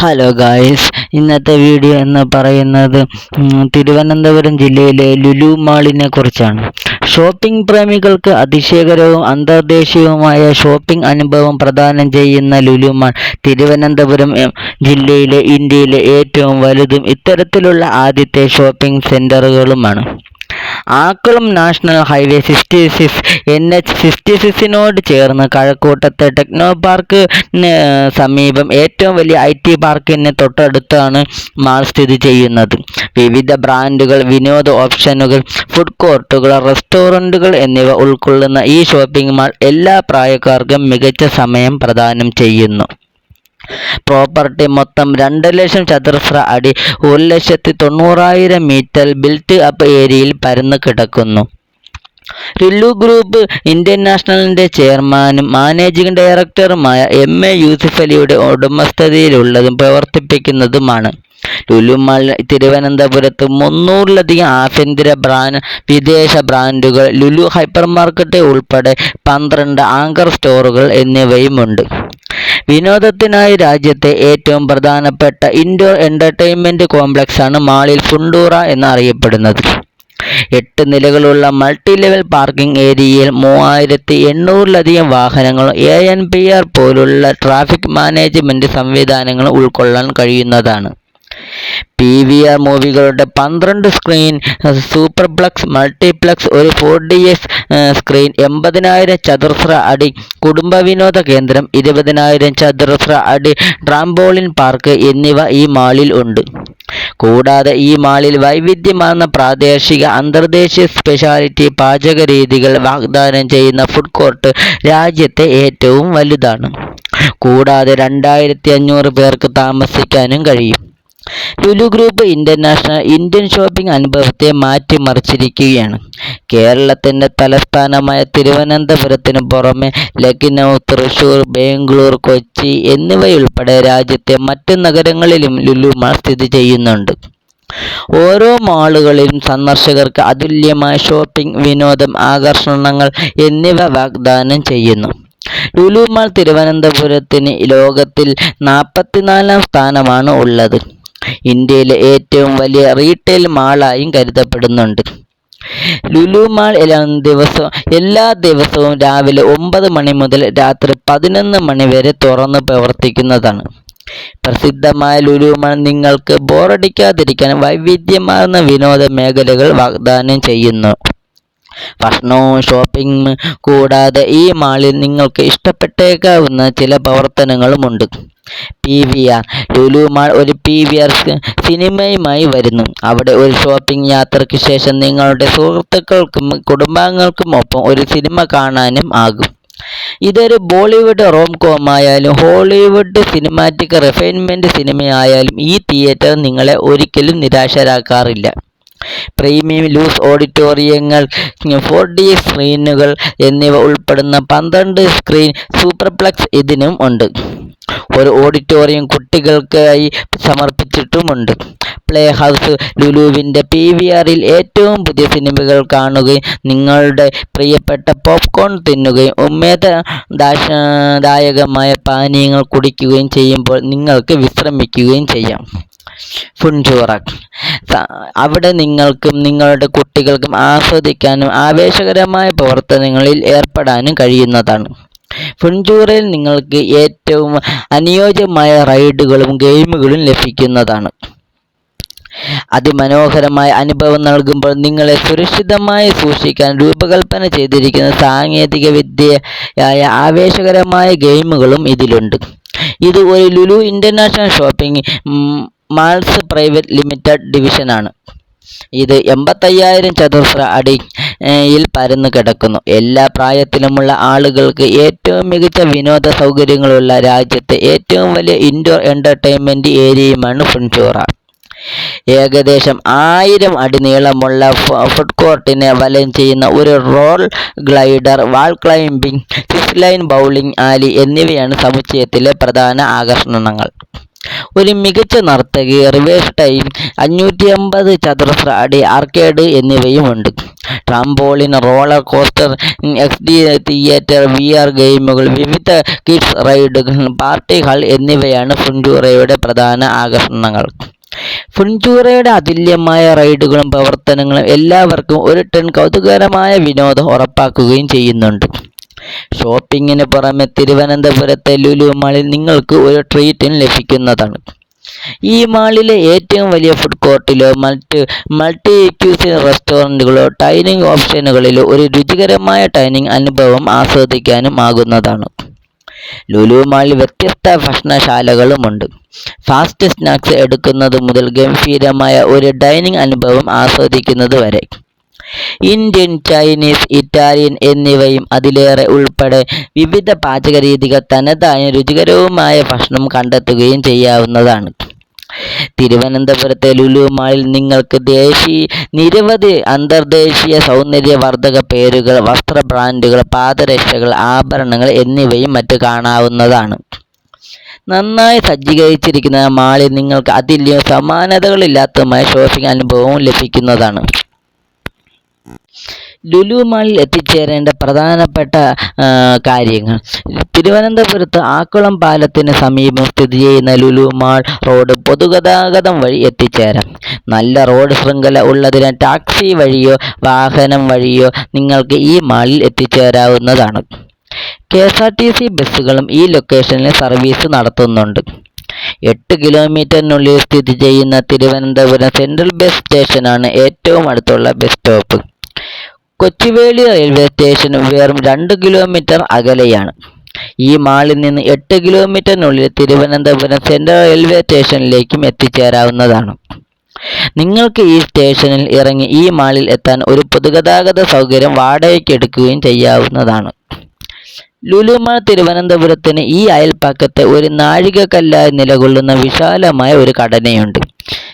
Hello guys ഇന്നത്തെ video എന്ന് പറയുന്നത് തിരുവനന്തപുരം ജില്ലയിലെ ലുലു മാളിനെ കുറിച്ചാണ്. ഷോപ്പിംഗ് പ്രേമികൾക്ക് അതിശയകരവും അന്തർദേശീയവുമായ ഷോപ്പിംഗ് അനുഭവം പ്രദാനം ചെയ്യുന്ന ലുലു മാൾ തിരുവനന്തപുരം ജില്ലയിലെ ഇന്ത്യയിലെ ഏറ്റവും വലുതും ഇത്തരത്തിലുള്ള ആദ്യത്തെ shopping സെന്ററുകളുമാണ് Akkulam national highway sixty six N H sixty സിക്സിനോട് ചേർന്ന് കഴക്കൂട്ടത്തെ ടെക്നോ പാർക്കിന് സമീപം ഏറ്റവും വലിയ ഐ ടി പാർക്കിന് തൊട്ടടുത്താണ് മാൾ സ്ഥിതി ചെയ്യുന്നത്. വിവിധ ബ്രാൻഡുകൾ വിനോദ ഓപ്ഷനുകൾ ഫുഡ് കോർട്ടുകൾ റെസ്റ്റോറന്റുകൾ എന്നിവ ഉൾക്കൊള്ളുന്ന ഈ ഷോപ്പിംഗ് മാൾ എല്ലാ പ്രായക്കാർക്കും മികച്ച സമയം പ്രദാനം ചെയ്യുന്നു. പ്രോപ്പർട്ടി മൊത്തം രണ്ട് ലക്ഷം ചതുരശ്ര അടി ഒരു ലക്ഷത്തി തൊണ്ണൂറായിരം മീറ്റർ ബിൽറ്റ് അപ്പ് ഏരിയയിൽ പരന്നു കിടക്കുന്നു. ലുലു ഗ്രൂപ്പ് ഇന്ത്യൻ നാഷണലിന്റെ ചെയർമാനും മാനേജിംഗ് ഡയറക്ടറുമായ എം എ യൂസുഫ് അലിയുടെ ഉടമസ്ഥതയിലുള്ളതും പ്രവർത്തിപ്പിക്കുന്നതുമാണ്. ലുലു മാൾ തിരുവനന്തപുരത്ത് മുന്നൂറിലധികം ആഭ്യന്തര ബ്രാൻഡ് വിദേശ ബ്രാൻഡുകൾ ലുലു ഹൈപ്പർ മാർക്കറ്റ് ഉൾപ്പെടെ പന്ത്രണ്ട് ആങ്കർ സ്റ്റോറുകൾ എന്നിവയുമുണ്ട്. വിനോദത്തിനായി രാജ്യത്തെ ഏറ്റവും പ്രധാനപ്പെട്ട ഇൻഡോർ എന്റർടൈൻമെന്റ് കോംപ്ലക്സാണ് മാളിൽ ഫുണ്ടൂറ എന്നറിയപ്പെടുന്നത്. എട്ട് നിലകളുള്ള മൾട്ടി ലെവൽ പാർക്കിംഗ് ഏരിയയിൽ മൂവായിരത്തി എണ്ണൂറിലധികം വാഹനങ്ങളും എ എൻ പി ആർ പോലുള്ള ട്രാഫിക് മാനേജ്മെന്റ് സംവിധാനങ്ങളും ഉൾക്കൊള്ളാൻ കഴിയുന്നതാണ്. പി വി ആർ മൂവികളുടെ പന്ത്രണ്ട് സ്ക്രീൻ സൂപ്പർപ്ലക്സ് മൾട്ടിപ്ലക്സ് ഒരു ഫോർ ഡി എക്സ് സ്ക്രീൻ എൺപതിനായിരം ചതുരശ്ര അടി കുടുംബ വിനോദ കേന്ദ്രം ഇരുപതിനായിരം ചതുരശ്ര അടി ട്രാംബോളിൻ പാർക്ക് എന്നിവ ഈ മാളിൽ ഉണ്ട്. കൂടാതെ ഈ മാളിൽ വൈവിധ്യമാർന്ന പ്രാദേശിക അന്തർദേശീയ സ്പെഷ്യാലിറ്റി പാചക രീതികൾ വാഗ്ദാനം ചെയ്യുന്ന ഫുഡ് കോർട്ട് രാജ്യത്തെ ഏറ്റവും വലുതാണ്. കൂടാതെ രണ്ടായിരത്തി അഞ്ഞൂറ് പേർക്ക് താമസിക്കാനും കഴിയും. Lulu group international Indian shopping അനുഭവത്തെ മാറ്റിമറിച്ചിരിക്കുകയാണ്. കേരളത്തിന്റെ തലസ്ഥാനമായ തിരുവനന്തപുരത്തിന് പുറമെ ലക്നൗ തൃശൂർ ബാംഗ്ലൂർ കൊച്ചി എന്നിവയുൾപ്പെടെ രാജ്യത്തെ മറ്റു നഗരങ്ങളിലും ലുലു മാൾ സ്ഥിതി ചെയ്യുന്നുണ്ട്. ഓരോ മാളുകളിലും സന്ദർശകർക്ക് അതുല്യമായ ഷോപ്പിംഗ് വിനോദം ആകർഷണങ്ങൾ എന്നിവ വാഗ്ദാനം ചെയ്യുന്നു. ലുലു മാൾ തിരുവനന്തപുരത്തിന് ലോകത്തിൽ നാൽപ്പത്തിനാലാം സ്ഥാനമാണ് ഉള്ളത്. ഇന്ത്യയിലെ ഏറ്റവും വലിയ റീറ്റെയിൽ മാളായും കരുതപ്പെടുന്നുണ്ട്. ലുലു മാൾ ദിവസവും എല്ലാ ദിവസവും രാവിലെ ഒമ്പത് മണി മുതൽ രാത്രി പതിനൊന്ന് മണി വരെ തുറന്ന് പ്രവർത്തിക്കുന്നതാണ്. പ്രസിദ്ധമായ ലുലു മാൾ നിങ്ങൾക്ക് ബോറടിക്കാതിരിക്കാൻ വൈവിധ്യമാർന്ന വിനോദ മേഖലകൾ വാഗ്ദാനം ചെയ്യുന്നു. ഭക്ഷണവും ഷോപ്പിംഗ് കൂടാതെ ഈ മാളിൽ നിങ്ങൾക്ക് ഇഷ്ടപ്പെട്ടേക്കാവുന്ന ചില പ്രവർത്തനങ്ങളുമുണ്ട്. P V R Lulu mall ഒരു പി വി ആർ സിനിമയുമായി വരുന്നു. അവിടെ ഒരു ഷോപ്പിംഗ് യാത്രയ്ക്ക് ശേഷം നിങ്ങളുടെ സുഹൃത്തുക്കൾക്കും കുടുംബാംഗങ്ങൾക്കും ഒപ്പം ഒരു സിനിമ കാണാനും ആകും. ഇതൊരു ബോളിവുഡ് റോം കോം ആയാലും ഹോളിവുഡ് സിനിമാറ്റിക് റിഫൈൻമെന്റ് സിനിമയായാലും ഈ തിയേറ്റർ നിങ്ങളെ ഒരിക്കലും നിരാശരാക്കാറില്ല. പ്രീമിയം ലൂസ് ഓഡിറ്റോറിയങ്ങൾ ഫോർ ഡി സ്ക്രീനുകൾ എന്നിവ ഉൾപ്പെടുന്ന പന്ത്രണ്ട് സ്ക്രീൻ സൂപ്പർപ്ലക്സ് ഇതിനും ഉണ്ട്. ഒരു ഓഡിറ്റോറിയം കുട്ടികൾക്കായി സമർപ്പിച്ചിട്ടുമുണ്ട്. പ്ലേ ഹൗസ് ലുലുവിന്റെ പി വി ആറിൽ ഏറ്റവും പുതിയ സിനിമകൾ കാണുകയും നിങ്ങളുടെ പ്രിയപ്പെട്ട പോപ്കോൺ തിന്നുകയും ഉന്മേദദായകമായ പാനീയങ്ങൾ കുടിക്കുകയും ചെയ്യുമ്പോൾ നിങ്ങൾക്ക് വിശ്രമിക്കുകയും ചെയ്യാം. ഫുൻചൂറക് അവിടെ നിങ്ങൾക്കും നിങ്ങളുടെ കുട്ടികൾക്കും ആസ്വദിക്കാനും ആവേശകരമായ പ്രവർത്തനങ്ങളിൽ ഏർപ്പെടാനും കഴിയുന്നതാണ്. ഫുൻജൂറയിൽ നിങ്ങൾക്ക് ഏറ്റവും അനുയോജ്യമായ റൈഡുകളും ഗെയിമുകളും ലഭിക്കുന്നതാണ്. അതിമനോഹരമായ അനുഭവം നൽകുമ്പോൾ നിങ്ങളെ സുരക്ഷിതമായി സൂക്ഷിക്കാൻ രൂപകൽപ്പന ചെയ്തിരിക്കുന്ന സാങ്കേതിക വിദ്യയായ ആവേശകരമായ ഗെയിമുകളും ഇതിലുണ്ട്. ഇത് ഒരു Lulu international shopping malls private limited ഡിവിഷനാണ് ഇത് എൺപത്തയ്യായിരം ചതുരശ്ര അടിയിൽ പരന്നു കിടക്കുന്നു. എല്ലാ പ്രായത്തിലുമുള്ള ആളുകൾക്ക് ഏറ്റവും മികച്ച വിനോദ സൗകര്യങ്ങളുള്ള രാജ്യത്തെ ഏറ്റവും വലിയ ഇൻഡോർ എന്റർടൈൻമെന്റ് ഏരിയയുമാണ് ഫുൻചോറ ഏകദേശം ആയിരം അടി നീളമുള്ള ഫുഡ് കോർട്ടിനെ വലയം ചെയ്യുന്ന ഒരു roll glider wall climbing six lane bowling alley എന്നിവയാണ് സമുച്ചയത്തിലെ പ്രധാന ആകർഷണങ്ങൾ. ഒരു മികച്ച നർത്തകി റിവേഴ്സ് ടൈം അഞ്ഞൂറ്റി അമ്പത് ചതുരശ്ര അടി arcade എന്നിവയുമുണ്ട്. Trampoline roller coaster X D theatre V R ഗെയിമുകൾ വിവിധ കിഡ്സ് റൈഡുകൾ പാർട്ടി ഹാൾ എന്നിവയാണ് ഫുഞ്ചൂറയുടെ പ്രധാന ആകർഷണങ്ങൾ. ഫുഞ്ചൂറയുടെ അതുല്യമായ റൈഡുകളും പ്രവർത്തനങ്ങളും എല്ലാവർക്കും ഒരു ടൺ കൗതുകകരമായ വിനോദം ഉറപ്പാക്കുകയും ചെയ്യുന്നുണ്ട്. ഷോപ്പിങ്ങിന് പുറമെ തിരുവനന്തപുരത്തെ ലുലു മാളിൽ നിങ്ങൾക്ക് ഒരു ട്രീറ്റും ലഭിക്കുന്നതാണ്. ഈ മാളിലെ ഏറ്റവും വലിയ ഫുഡ് കോർട്ടിലോ മറ്റ് മൾട്ടി ക്യൂസിൻ റെസ്റ്റോറന്റുകളോ ഡൈനിങ് ഓപ്ഷനുകളിലോ ഒരു രുചികരമായ ഡൈനിങ് അനുഭവം ആസ്വദിക്കാനും ആകുന്നതാണ്. ലുലു മാളിൽ വ്യത്യസ്ത ഭക്ഷണശാലകളുമുണ്ട് ഫാസ്റ്റ് സ്നാക്സ് എടുക്കുന്നത് മുതൽ ഗംഭീരമായ ഒരു ഡൈനിങ് അനുഭവം ആസ്വദിക്കുന്നത് വരെ. ഇന്ത്യൻ ചൈനീസ് ഇറ്റാലിയൻ എന്നിവയും അതിലേറെ ഉൾപ്പെടെ വിവിധ പാചകരീതികൾ തനതായ രുചികരവുമായ ഭക്ഷണം കണ്ടെത്തുകയും ചെയ്യാവുന്നതാണ്. തിരുവനന്തപുരത്തെ ലുലു മാളിൽ നിങ്ങൾക്ക് ദേശീയ നിരവധി അന്തർദേശീയ സൗന്ദര്യവർദ്ധക പേരുകൾ വസ്ത്ര ബ്രാൻഡുകൾ പാദരക്ഷകൾ ആഭരണങ്ങൾ എന്നിവയും മറ്റ് കാണാവുന്നതാണ്. നന്നായി സജ്ജീകരിച്ചിരിക്കുന്ന മാളിൽ നിങ്ങൾക്ക് അതിലും സമാനതകളില്ലാത്തതുമായ ഷോപ്പിംഗ് അനുഭവവും ലഭിക്കുന്നതാണ്. ലുലു മാളിൽ എത്തിച്ചേരേണ്ട പ്രധാനപ്പെട്ട കാര്യങ്ങൾ. തിരുവനന്തപുരത്ത് ആക്കുളം പാലത്തിന് സമീപം സ്ഥിതി ചെയ്യുന്ന ലുലു മാൾ റോഡ് പൊതുഗതാഗതം വഴി എത്തിച്ചേരാം. നല്ല റോഡ് ശൃംഖല ഉള്ളതിനാൽ ടാക്സി വഴിയോ വാഹനം വഴിയോ നിങ്ങൾക്ക് ഈ മാളിൽ എത്തിച്ചേരാവുന്നതാണ്. K S R T C ബസ്സുകളും ഈ ലൊക്കേഷനിൽ സർവീസ് നടത്തുന്നുണ്ട്. എട്ട് കിലോമീറ്ററിനുള്ളിൽ സ്ഥിതി ചെയ്യുന്ന തിരുവനന്തപുരം സെൻട്രൽ ബസ് സ്റ്റേഷനാണ് ഏറ്റവും അടുത്തുള്ള bus stop. Kochuveli railway station വെറും രണ്ട് കിലോമീറ്റർ അകലെയാണ്. ഈ മാളിൽ നിന്ന് എട്ട് കിലോമീറ്ററിനുള്ളിൽ തിരുവനന്തപുരം സെൻട്രൽ റെയിൽവേ സ്റ്റേഷനിലേക്കും എത്തിച്ചേരാവുന്നതാണ്. നിങ്ങൾക്ക് ഈ സ്റ്റേഷനിൽ ഇറങ്ങി ഈ മാളിൽ എത്താൻ ഒരു പൊതുഗതാഗത സൗകര്യം വാടകയ്ക്ക് എടുക്കുകയും ചെയ്യാവുന്നതാണ്. ലുലുമാൾ തിരുവനന്തപുരത്തിന് ഈ അയൽപ്പക്കത്തെ ഒരു നാഴികക്കല്ലായി നിലകൊള്ളുന്ന വിശാലമായ ഒരു ഘടനയുണ്ട്.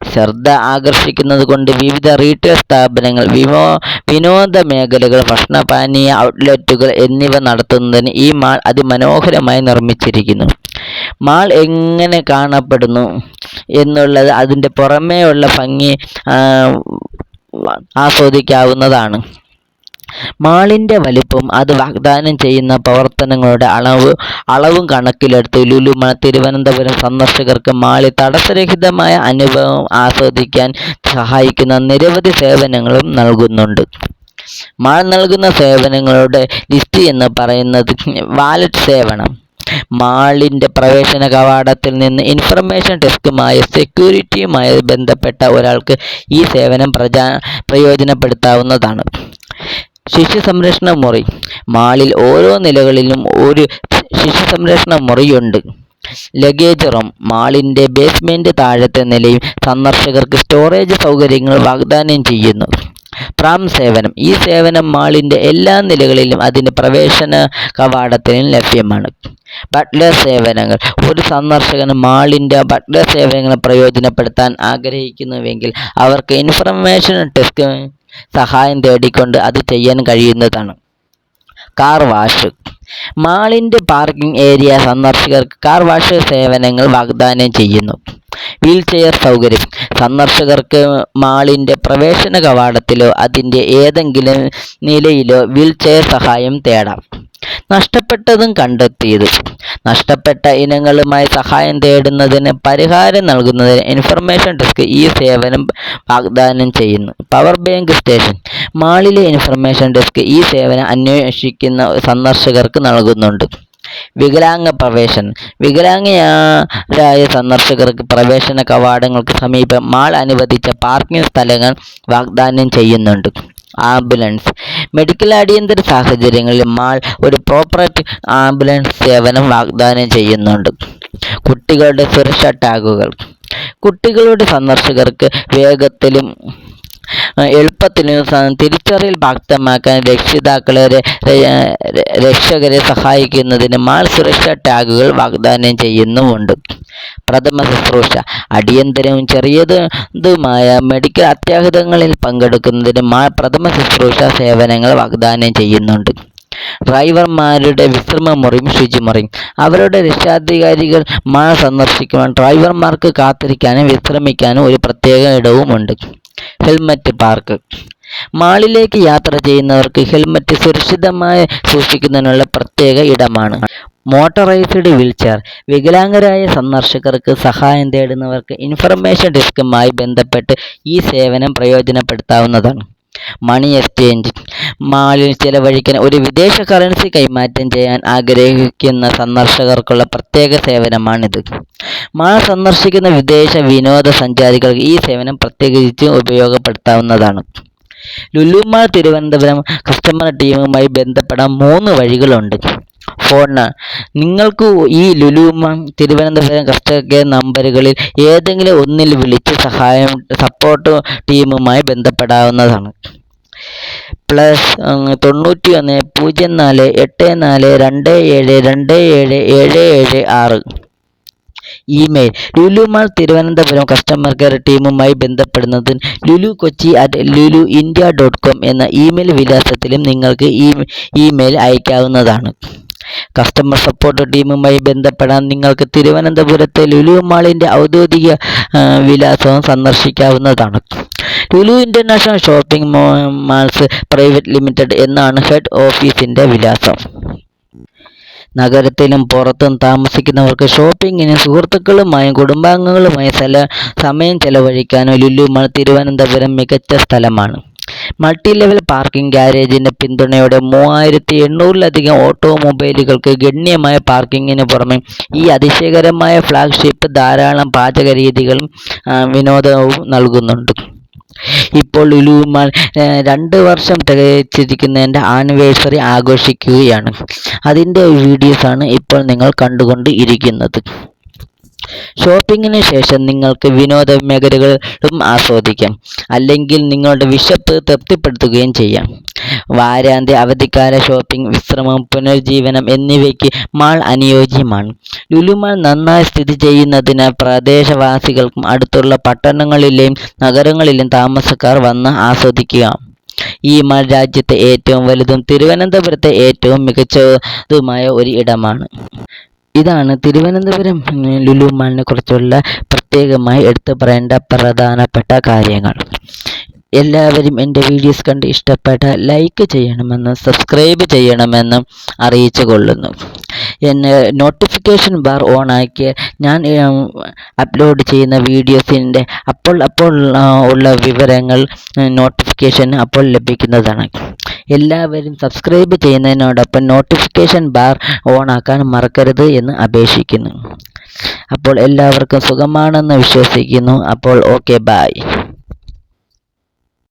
ശ്രദ്ധ ആകർഷിക്കുന്നത് കൊണ്ട് വിവിധ റീട്ടെയിൽ സ്ഥാപനങ്ങൾ വിമോ വിനോദ മേഖലകൾ ഭക്ഷണപാനീയ ഔട്ട്ലെറ്റുകൾ എന്നിവ നടത്തുന്നതിന് ഈ മാൾ അതിമനോഹരമായി നിർമ്മിച്ചിരിക്കുന്നു. മാൾ എങ്ങനെ കാണപ്പെടുന്നു എന്നുള്ളത് അതിന്റെ പുറമേയുള്ള ഭംഗി ആസ്വദിക്കാവുന്നതാണ്. മാളിന്റെ വലുപ്പം അത് വാഗ്ദാനം ചെയ്യുന്ന പ്രവർത്തനങ്ങളുടെ അളവ് അളവും കണക്കിലെടുത്ത് ലുലു തിരുവനന്തപുരം സന്ദർശകർക്ക് മാളിൽ തടസ്സരഹിതമായ അനുഭവം ആസ്വദിക്കാൻ സഹായിക്കുന്ന നിരവധി സേവനങ്ങളും നൽകുന്നുണ്ട്. മാൾ നൽകുന്ന സേവനങ്ങളുടെ ലിസ്റ്റ് എന്ന് പറയുന്നത് വാലറ്റ് സേവനം. മാളിന്റെ പ്രവേശന കവാടത്തിൽ നിന്ന് ഇൻഫർമേഷൻ ഡെസ്കുമായ സെക്യൂരിറ്റിയുമായി ബന്ധപ്പെട്ട ഒരാൾക്ക് ഈ സേവനം പ്രജാ പ്രയോജനപ്പെടുത്താവുന്നതാണ്. ശിശു സംരക്ഷണ മുറി. മാളിൽ ഓരോ നിലകളിലും ഒരു ശിശു സംരക്ഷണ മുറിയുണ്ട്. ലഗേജ് റൂം മാളിന്റെ ബേസ്മെന്റ് താഴത്തെ നിലയിൽ സന്ദർശകർക്ക് സ്റ്റോറേജ് സൗകര്യങ്ങൾ വാഗ്ദാനം ചെയ്യുന്നു. പ്രാം സേവനം. ഈ സേവനം മാളിന്റെ എല്ലാ നിലകളിലും അതിന്റെ പ്രവേശന കവാടത്തിലും ലഭ്യമാണ്. ബട്ട്ലർ സേവനങ്ങൾ. ഒരു സന്ദർശകന് മാളിന്റെ ബട്ട്ലർ സേവനങ്ങൾ പ്രയോജനപ്പെടുത്താൻ ആഗ്രഹിക്കുന്നുവെങ്കിൽ അവർക്ക് ഇൻഫർമേഷൻ ഡെസ്ക് സഹായം തേടിക്കൊണ്ട് അത് ചെയ്യാൻ കഴിയുന്നതാണ്. കാർ വാഷ് മാളിന്റെ പാർക്കിംഗ് ഏരിയ സന്ദർശകർക്ക് കാർ വാഷ് സേവനങ്ങൾ വാഗ്ദാനം ചെയ്യുന്നു. വീൽ ചെയർ സൗകര്യം. സന്ദർശകർക്ക് മാളിന്റെ പ്രവേശന കവാടത്തിലോ അതിന്റെ ഏതെങ്കിലും നിലയിലോ വീൽ ചെയർ സഹായം തേടാം. നഷ്ടപ്പെട്ടതും കണ്ടെത്തിയതും. നഷ്ടപ്പെട്ട ഇനങ്ങളുമായി സഹായം തേടുന്നതിന് പരിഹാരം നൽകുന്നതിന് ഇൻഫർമേഷൻ ഡെസ്ക് ഈ സേവനം വാഗ്ദാനം ചെയ്യുന്നു. പവർ ബാങ്ക് സ്റ്റേഷൻ മാളിലെ ഇൻഫർമേഷൻ ഡെസ്ക് ഈ സേവനം അന്വേഷിക്കുന്ന സന്ദർശകർക്ക് നൽകുന്നുണ്ട്. വികലാംഗ പ്രവേശനം. വികലാംഗരായ സന്ദർശകർക്ക് പ്രവേശന കവാടങ്ങൾക്ക് സമീപം മാൾ അനുവദിച്ച പാർക്കിംഗ് സ്ഥലങ്ങൾ വാഗ്ദാനം ചെയ്യുന്നുണ്ട്. ആംബുലൻസ് മെഡിക്കൽ അടിയന്തര സാഹചര്യങ്ങളിൽ മാൾ ഒരു പ്രോപ്പറേറ്റ് ആംബുലൻസ് സേവനം വാഗ്ദാനം ചെയ്യുന്നുണ്ട്. കുട്ടികളുടെ സുരക്ഷാ ടാഗുകൾ. കുട്ടികളുടെ സന്ദർശകർക്ക് വേഗത്തിലും എളുപ്പത്തിലും തിരിച്ചറിയൽ പ്രാപ്തമാക്കാൻ രക്ഷിതാക്കളെ രക്ഷകരെ സഹായിക്കുന്നതിന് മാൾ സുരക്ഷാ ടാഗുകൾ വാഗ്ദാനം ചെയ്യുന്നുമുണ്ട്. പ്രഥമ ശുശ്രൂഷ. അടിയന്തരവും ചെറിയതുമായ മെഡിക്കൽ അത്യാഹിതങ്ങളിൽ പങ്കെടുക്കുന്നതിന് പ്രഥമ ശുശ്രൂഷ സേവനങ്ങൾ വാഗ്ദാനം ചെയ്യുന്നുണ്ട്. ഡ്രൈവർമാരുടെ വിശ്രമമുറിയും ശുചിമുറിയും. അവരുടെ രക്ഷാധികാരികൾ മാ സന്ദർശിക്കുവാൻ ഡ്രൈവർമാർക്ക് കാത്തിരിക്കാനും വിശ്രമിക്കാനും ഒരു പ്രത്യേക ഇടവുമുണ്ട് ഹെൽമറ്റ് പാർക്ക്. മാളിലേക്ക് യാത്ര ചെയ്യുന്നവർക്ക് ഹെൽമറ്റ് സുരക്ഷിതമായി സൂക്ഷിക്കുന്നതിനുള്ള പ്രത്യേക ഇടമാണ്. മോട്ടറൈസ്ഡ് വീൽചെയർ വികലാംഗരായ സന്ദർശകർക്ക് സഹായം തേടുന്നവർക്ക് ഇൻഫർമേഷൻ ഡെസ്കുമായി ബന്ധപ്പെട്ട് ഈ സേവനം പ്രയോജനപ്പെടുത്താവുന്നതാണ്. മണി എക്സ്ചേഞ്ച് മാളിൽ ചെലവഴിക്കാൻ ഒരു വിദേശ കറൻസി കൈമാറ്റം ചെയ്യാൻ ആഗ്രഹിക്കുന്ന സന്ദർശകർക്കുള്ള പ്രത്യേക സേവനമാണിത്. മാൾ സന്ദർശിക്കുന്ന വിദേശ വിനോദസഞ്ചാരികൾക്ക് ഈ സേവനം പ്രത്യേകിച്ച് ഉപയോഗപ്പെടുത്താവുന്നതാണ്. ലുലുമാൾ തിരുവനന്തപുരം കസ്റ്റമർ ടീമുമായി ബന്ധപ്പെടാൻ മൂന്ന് വഴികളുണ്ട്. ഫോൺ നിങ്ങൾക്ക് ഈ ലുലു തിരുവനന്തപുരം കസ്റ്റമർ കെയർ നമ്പറുകളിൽ ഏതെങ്കിലും ഒന്നിൽ വിളിച്ച് സഹായം സപ്പോർട്ട് ടീമുമായി ബന്ധപ്പെടാവുന്നതാണ്. പ്ലസ് തൊണ്ണൂറ്റി ഒന്ന് പൂജ്യം നാല് എട്ട് നാല് രണ്ട് ഏഴ് രണ്ട് ഏഴ് ഏഴ് ഏഴ് ആറ്. Email Lulu mall Thiruvananthapuram customer care ടീമുമായി ബന്ധപ്പെടുന്നതിന് Lulu Kochi at Lulu India dot com എന്ന ഇമെയിൽ വിലാസത്തിലും നിങ്ങൾക്ക് ഇമെയിൽ അയക്കാവുന്നതാണ്. കസ്റ്റമർ സപ്പോർട്ട് ടീമുമായി ബന്ധപ്പെടാൻ നിങ്ങൾക്ക് തിരുവനന്തപുരത്തെ ലുലു മാളിന്റെ ഔദ്യോഗിക വിലാസവും സന്ദർശിക്കാവുന്നതാണ്. Lulu international shopping malls private limited എന്നാണ് ഹെഡ് ഓഫീസിന്റെ വിലാസം. നഗരത്തിലും പുറത്തും താമസിക്കുന്നവർക്ക് ഷോപ്പിങ്ങിന് സുഹൃത്തുക്കളുമായും കുടുംബാംഗങ്ങളുമായും സ്ഥല സമയം ചെലവഴിക്കാനും ലുലു മാൾ തിരുവനന്തപുരം മികച്ച സ്ഥലമാണ്. മൾട്ടി ലെവൽ പാർക്കിംഗ് ഗാരേജിന്റെ പിന്തുണയോടെ മൂവായിരത്തി എണ്ണൂറിലധികം ഓട്ടോമൊബൈലുകൾക്ക് ഗണ്യമായ പാർക്കിങ്ങിന് പുറമെ ഈ അതിശയകരമായ ഫ്ലാഗ്ഷിപ്പ് ധാരാളം പാചക രീതികളും വിനോദവും നൽകുന്നുണ്ട്. ഇപ്പോൾ ലുലുമാൾ രണ്ട് വർഷം തികച്ചിരിക്കുന്നതിന്റെ ആനിവേഴ്സറി ആഘോഷിക്കുകയാണ്. അതിന്റെ വീഡിയോസാണ് ഇപ്പോൾ നിങ്ങൾ കണ്ടുകൊണ്ട് ഇരിക്കുന്നത് ഷോപ്പിങ്ങിന് ശേഷം നിങ്ങൾക്ക് വിനോദ മേഖലകളും ആസ്വദിക്കാം. അല്ലെങ്കിൽ നിങ്ങളുടെ വിശപ്പ് തൃപ്തിപ്പെടുത്തുകയും ചെയ്യാം. വാരാന്ത്യ അവധിക്കാല ഷോപ്പിംഗ് വിശ്രമം പുനർജീവനം എന്നിവയ്ക്ക് മാൾ അനുയോജ്യമാണ്. ലുലു മാൾ നന്നായി സ്ഥിതി ചെയ്യുന്നതിനാൽ പ്രദേശവാസികൾക്കും അടുത്തുള്ള പട്ടണങ്ങളിലെയും നഗരങ്ങളിലെയും താമസക്കാർ വന്ന് ആസ്വദിക്കുക. ഈ മാൾ രാജ്യത്തെ ഏറ്റവും വലുതും തിരുവനന്തപുരത്തെ ഏറ്റവും മികച്ചതുമായ ഒരു ഇടമാണ്. ഇതാണ് തിരുവനന്തപുരം ലുലു മാളിനെ കുറിച്ചുള്ള പ്രത്യേകമായി എടുത്തു പറയേണ്ട പ്രധാനപ്പെട്ട കാര്യങ്ങൾ. എല്ലാവരും എന്റെ വീഡിയോസ് കണ്ട് ഇഷ്ടപ്പെട്ട ലൈക്ക് ചെയ്യണമെന്നും സബ്സ്ക്രൈബ് ചെയ്യണമെന്നും അറിയിച്ചു കൊള്ളുന്നു. എന്നെ നോട്ടിഫിക്കേഷൻ ബാർ ഓൺ ആക്കി ഞാൻ അപ്ലോഡ് ചെയ്യുന്ന വീഡിയോസിന്റെ അപ്പോൾ അപ്പോൾ ഉള്ള വിവരങ്ങൾ നോട്ടിഫിക്കേഷൻ അപ്പോൾ ലഭിക്കുന്നതാണ്. എല്ലാവരും സബ്സ്ക്രൈബ് ചെയ്യുന്നതിനോടൊപ്പം നോട്ടിഫിക്കേഷൻ ബാർ ഓൺ ആക്കാൻ മറക്കരുത് എന്ന് അപേക്ഷിക്കുന്നു. അപ്പോൾ എല്ലാവർക്കും സുഖമാണെന്ന് വിശ്വസിക്കുന്നു. അപ്പോൾ ഓക്കെ ബായ്